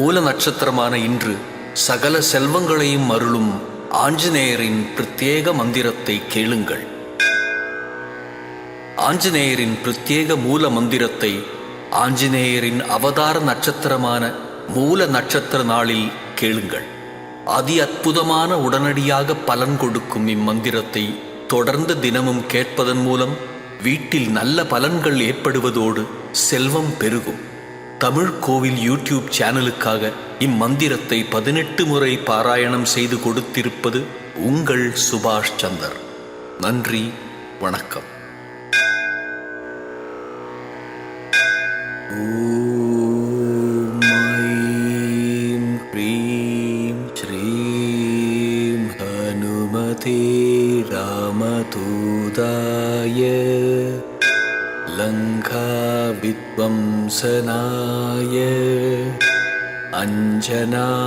மூல நட்சத்திரமான இன்று சகல செல்வங்களையும் அருளும் ஆஞ்சநேயரின் பிரத்யேக மந்திரத்தை கேளுங்கள். ஆஞ்சநேயரின் பிரத்யேக மூல மந்திரத்தை ஆஞ்சநேயரின் அவதார நட்சத்திரமான மூல நட்சத்திர நாளில் கேளுங்கள். அதி அற்புதமான உடனடியாக பலன் கொடுக்கும் இம்மந்திரத்தை தொடர்ந்து தினமும் கேட்பதன் மூலம் வீட்டில் நல்ல பலன்கள் ஏற்படுவதோடு செல்வம் பெருகும். தமிழ் கோவில் யூடியூப் சேனலுக்காக இம்மந்திரத்தை பதினெட்டு முறை பாராயணம் செய்து கொடுத்திருப்பது உங்கள் சுபாஷ் சந்தர். நன்றி வணக்கம். ராமதூதாய. லங்கா வித்வம் लङ्काविध्वंसनाय अञ्जनागर्भसम्भूताय।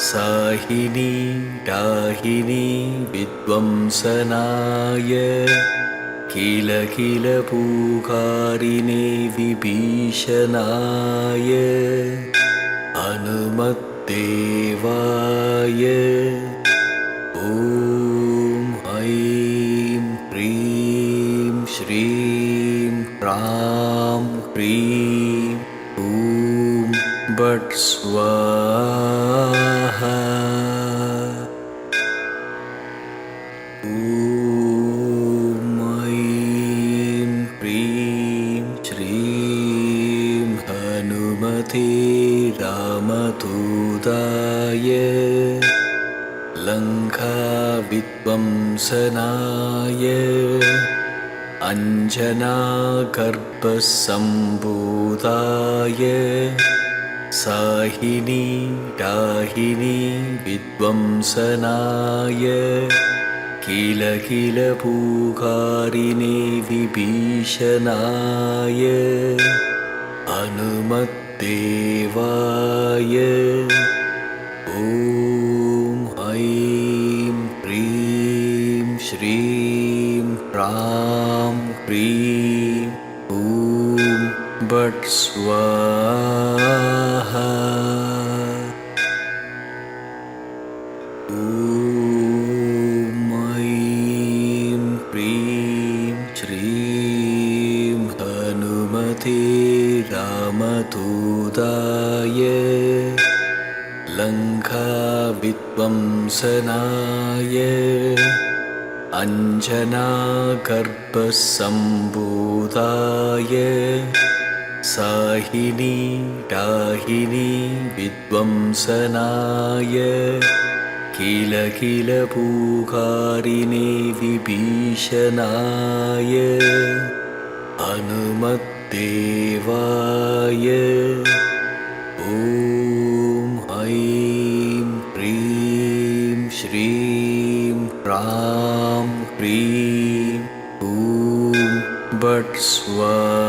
साहिनी डाहिनी विध्वंसनाय। किल किल पूकारिणे विभीषणाय। हनुमद्देवाय ॐ स्वाहा। ॐ ऐं प्रीं श्रीं हनुमते रामदूताय लङ्काविध्वंसनाय अञ्जनागर्भसम्भूताय साहिनी डाहिनी विध्वंसनाय किल किल पूकारिणे विभीषणाय। हनुमद्देवाय ॐ ऐं प्रीं श्रीं ह्रीं ॐ बट् स्वाहा हनुमते रामदूताय लङ्काविध्वंसनाय अञ्जनागर्भसम्भूताय साहिनी डाहिनी विध्वंसनाय किल किल पूकारिणे विभीषणाय हनुमद्देवाय ॐ ऐं प्रीं श्रीं ह्रां ह्रीं ॐ बट् स्वाहा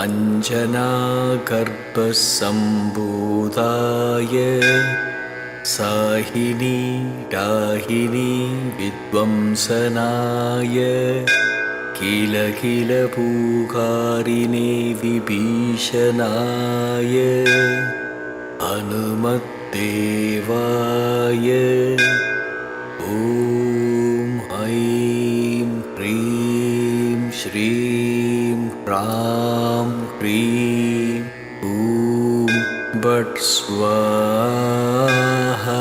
अञ्जनागर्भसम्भूताय साहिनी डाहिनी विध्वंसनाय किल किल पूकारिणे विभीषणाय हनुमद्देवाय ॐ बट् स्वाहा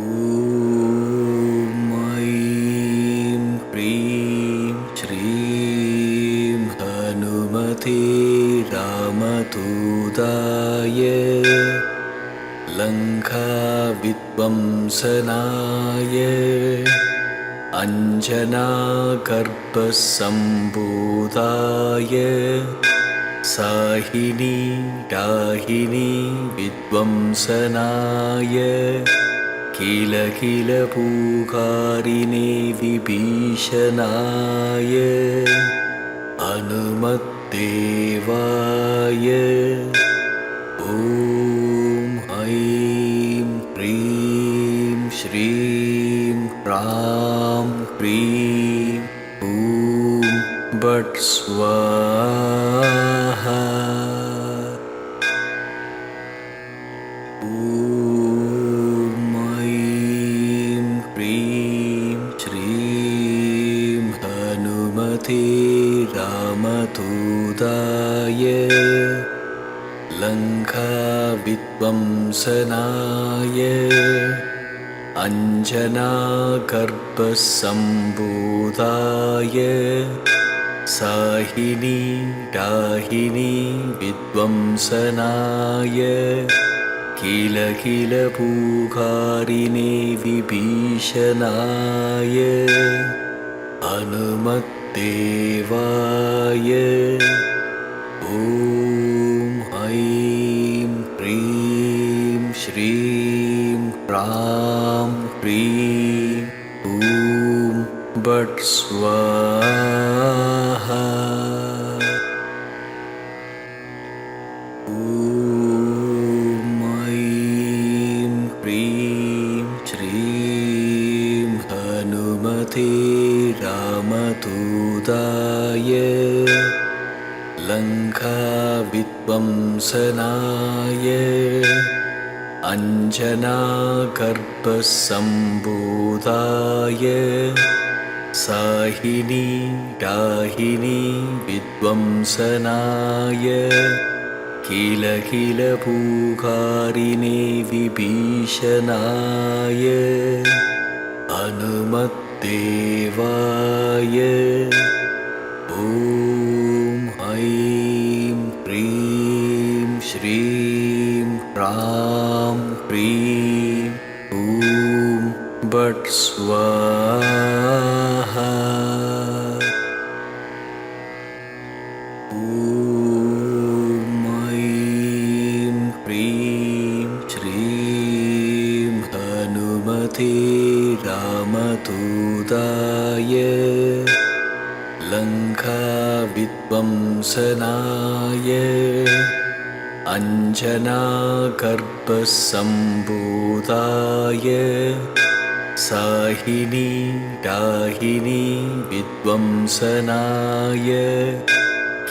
ॐ ऐं प्रीं श्रीं हनुमते रामदूताय लङ्काविध्वंसनाय अञ्जनागर्भसम्भूताय साहिनी डाहिनी विद्वंसनाय। किल किल पूकारिणे विभीषणाय। हनुमद्देवाय ॐ ऐं प्रीं श्रीं प्रां प्रीं बट् स्वाहा श्रीं हनुमते रामदूताय लङ्काविद्वंसनाय अञ्जनागर्भसम्भूताय साहिनी डाहिनी विद्वंसनाय किल किल पूकारिणे विभीषणाय हनुमद्देवाय लङ्काविद्वंसनाय अञ्जनागर्भसम्भूताय साहिनी डाहिनी विद्वंसनाय। किल किल पूकारिणे विभीषणाय। हनुमद्देवाय ॐ बट् स्वाहा ऐं प्रीं श्रीं हनुमते रामदूताय लङ्काविद्वंसनाय अञ्जनागर्भसम्भूताय साहिनी डाहिनी विद्वंसनाय।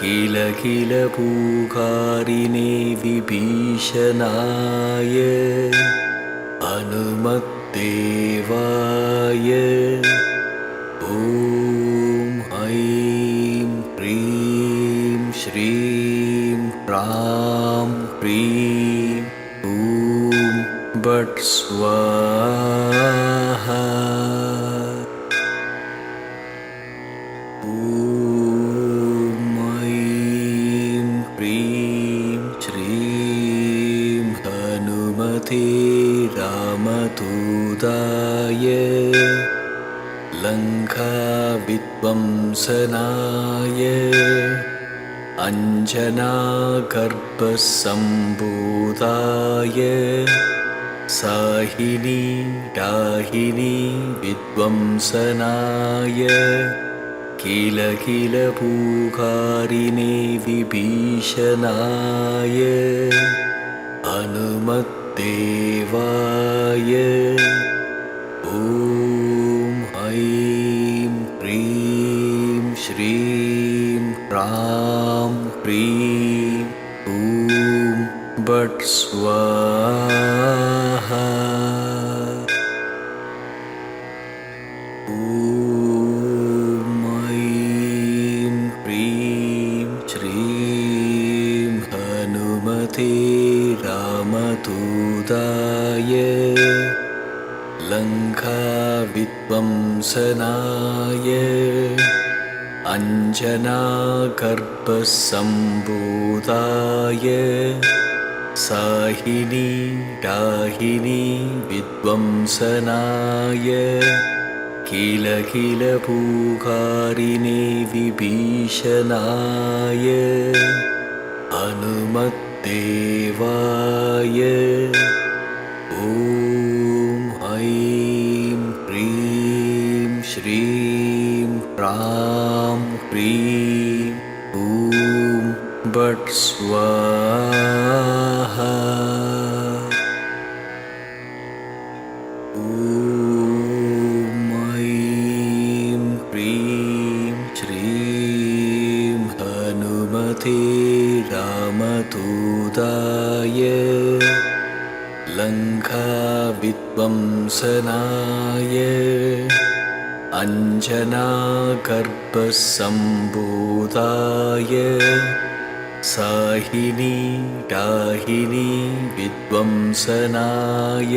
किल किल पूकारिणे विभीषणाय। हनुमद्देवाय ॐ ऐं प्रीं श्रीं प्रां प्रीं बट् स्वाहा लङ्काविद्वंसनाय अञ्जनागर्भसम्भूताय साहिनी डाहिनी विद्वंसनाय किल किल पूकारिणे विभीषणाय हनुमद्देवाय ॐ स्वाहा। ॐ ऐं प्रीं श्रीं हनुमते रामदूताय लङ्काविद्वंसनाय अञ्जनागर्भसम्भूताय साहिनी विद्वंसनाय। किल पूकारिणे विभीषणाय। हनुमद्देवाय ॐ ऐं ह्रीं श्रीं ह्रीं ॐ बट् स्वाहा ॐ ऐं ह्रीं श्रीं हनुमते रामदूताय लङ्काविध्वंसनाय अञ्जनागर्भसम्भूताय साहिनी डाहिनी विध्वंसनाय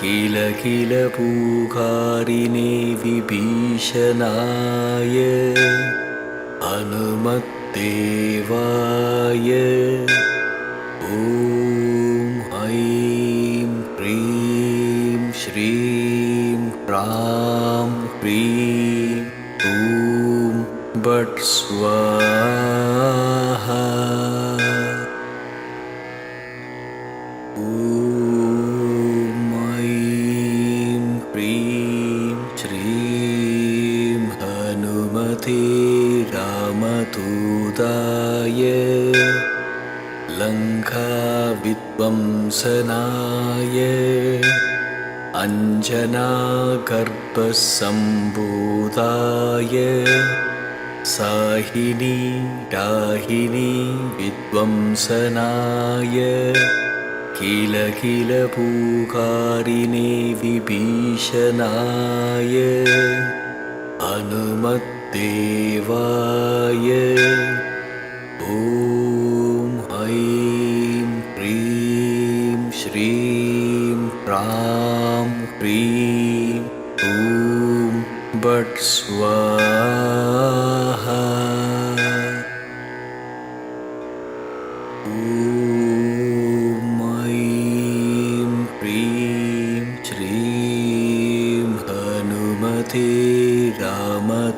किल किल पूकारिणे विभीषणाय। हनुमद्देवाय ॐ ऐं ह्रीं श्रीं ॐ बट् स्वाहा अञ्जनागर्भसम्भूताय साहिनी डाहिनी विध्वंसनाय किल किल पूकारिणे विभीषणाय हनुमद्देवाय ॐ ह्रां ॐ बट् स्वाहा। ऐं ह्रीं श्रीं हनुमते रामदूताय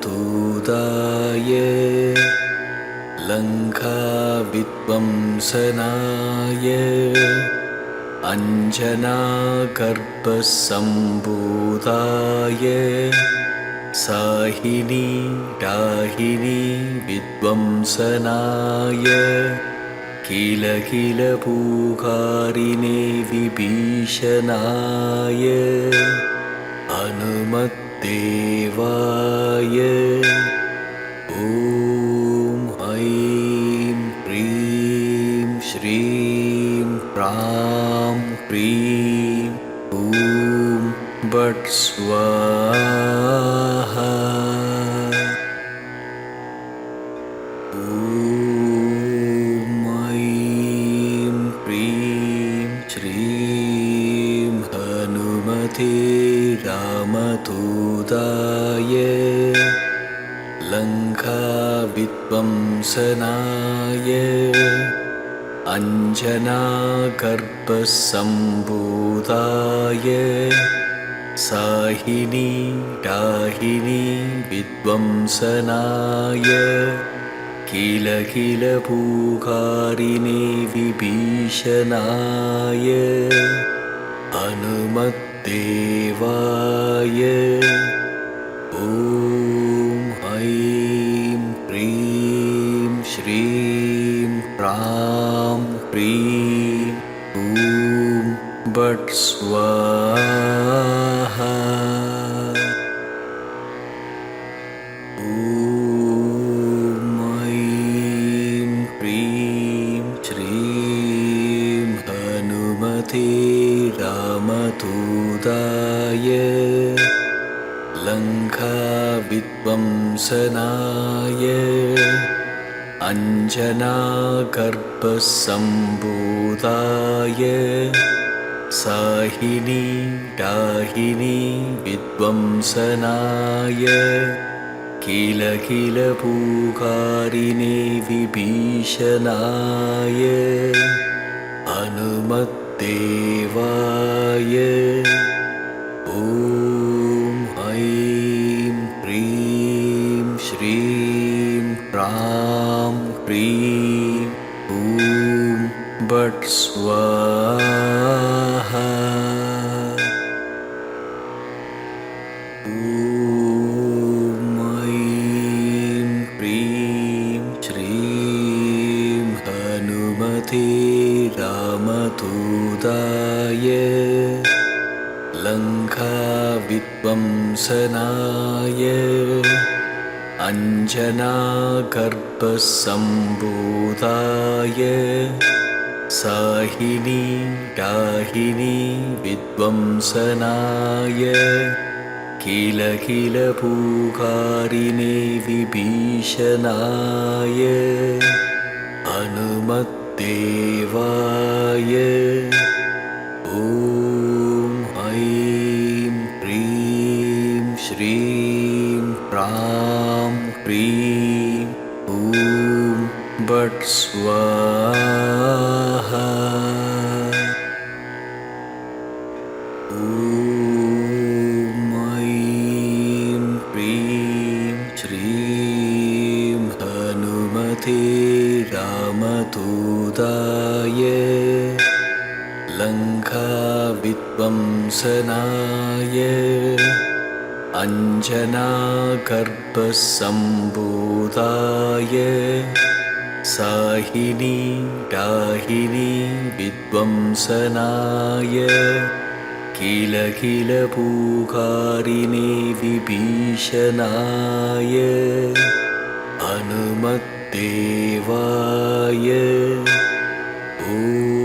लङ्काविध्वंसनाय अञ्जनागर्भसम्भूताय साहिनी डाहिनी विध्वंसनाय किल किल पूकारिणे विभीषणाय हनुमद्देवाय ह्रीं ॐ बट् स्वाहा। ऐं ह्रीं श्रीं हनुमते रामदूताय लङ्काविध्वंसनाय अञ्जनागर्भसम्भूताय साहिनी डाहिनी विध्वंसनाय किल किल पूकारिणे विभीषणाय हनुमद्देवाय ॐ बट् स्वाहा। ॐ ह्रीं श्रीं हनुमते रामदूताय लङ्काविध्वंसनाय अञ्जनागर्भसम्भूताय साहिनी डाहिनी विध्वंसनाय किल किल पूकारिणे विभीषणाय। हनुमद्देवाय ॐ ऐं ह्रीं श्रीं ह्रां ह्रीं ॐ बट् स्वाहा लङ्काविध्वंसनाय अञ्जनागर्भसम्भूताय साहिनी डाहिनी विद्वंसनाय किल किल पूकारिणे विभीषणाय हनुमद्देवाय प्रां प्रीं ॐ बट् स्वाहा। ॐ ऐं प्रीं श्रीं हनुमते रामदूताय लङ्काविध्वंसनाय अञ्जनागर्भसम्भूताय साहिनी डाहिनी विद्वंसनाय किल किल पूकारिणे विभीषणाय हनुमद्देवाय ॐ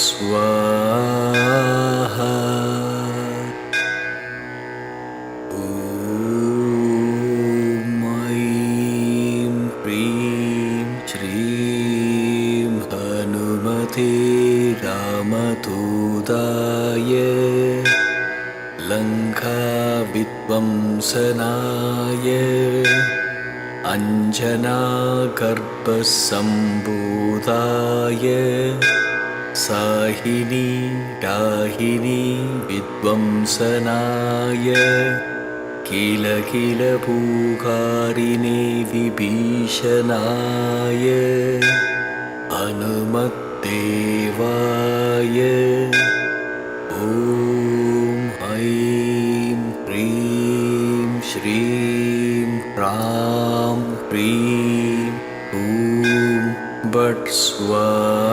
स्वाहा ॐ ऐं प्रीं श्रीं हनुमते रामदूताय लङ्काविध्वंसनाय अञ्जनागर्भसम्भूताय साहिनी डाहिनी विद्वंसनाय किल किल पूकारिणे विभीषणाय। हनुमद्देवाय ॐ ऐं प्रीं श्रीं प्रां प्रीं ॐ बट् स्वाहा